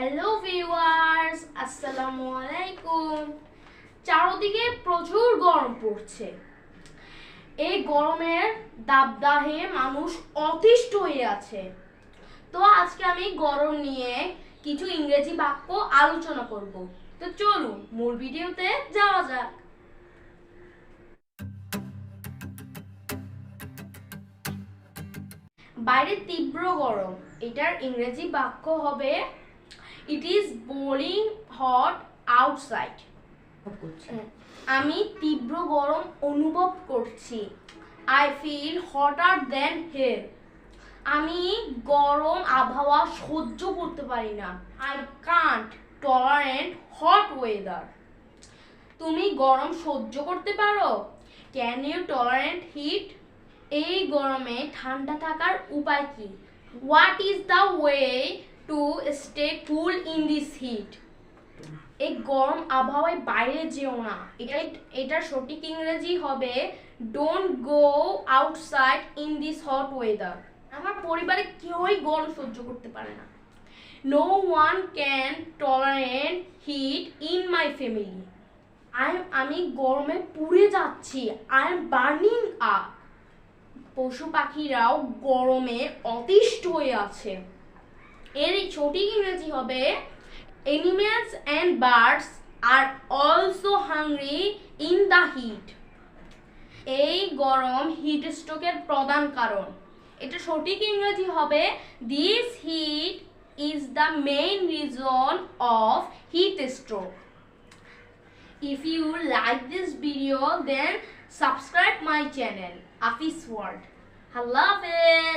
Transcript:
Hello viewers আসসালামু আলাইকুম চারদিকে প্রচুর গরম পড়ছে। এই গরমের দাবদাহে মানুষ অতিষ্ঠ হয়ে আছে। তো আজকে আমি গরম নিয়ে কিছু ইংরেজি বাক্য আলোচনা করব। তো চলুন, মূল ভিডিওতে যাওয়া যাক। বাইরে তীব্র গরম। এটার ইংরেজি বাক্য হবে it is boiling hot outside আমি তীব্র গরম অনুভব করছি। আই ফিল হটার দেন হের আমি গরম আবহাওয়া সহ্য করতে পারি না। I can't tolerant hot weather তুমি গরম সহ্য করতে পারো? ক্যান ইউ টলারেন্ট হিট এই গরমে ঠান্ডা থাকার উপায় কি? What is the way to stay cool in this heat এই গরম আবহাওয়ায় বাইরে যেও না। এটা এটার সঠিক ইংরেজি হবে don't go outside in this hot weather আমার পরিবারে কেউই গরম সহ্য করতে পারে না। No one can tolerant heat in my family I আমি গরমে পুড়ে যাচ্ছি। আই এম বার্নিং আপ পশু পাখিরাও গরমে অতিষ্ঠ হয়ে আছে। এর সঠিক ইংরেজি হবে? Animals and birds are also hungry in the heat এই গরম হিট স্ট্রোকের প্রধান কারণ। এটা সঠিক ইংরেজি হবে? This heat is the main reason of heat stroke If you like this video, then subscribe my channel, Afis World. Allah Hafiz.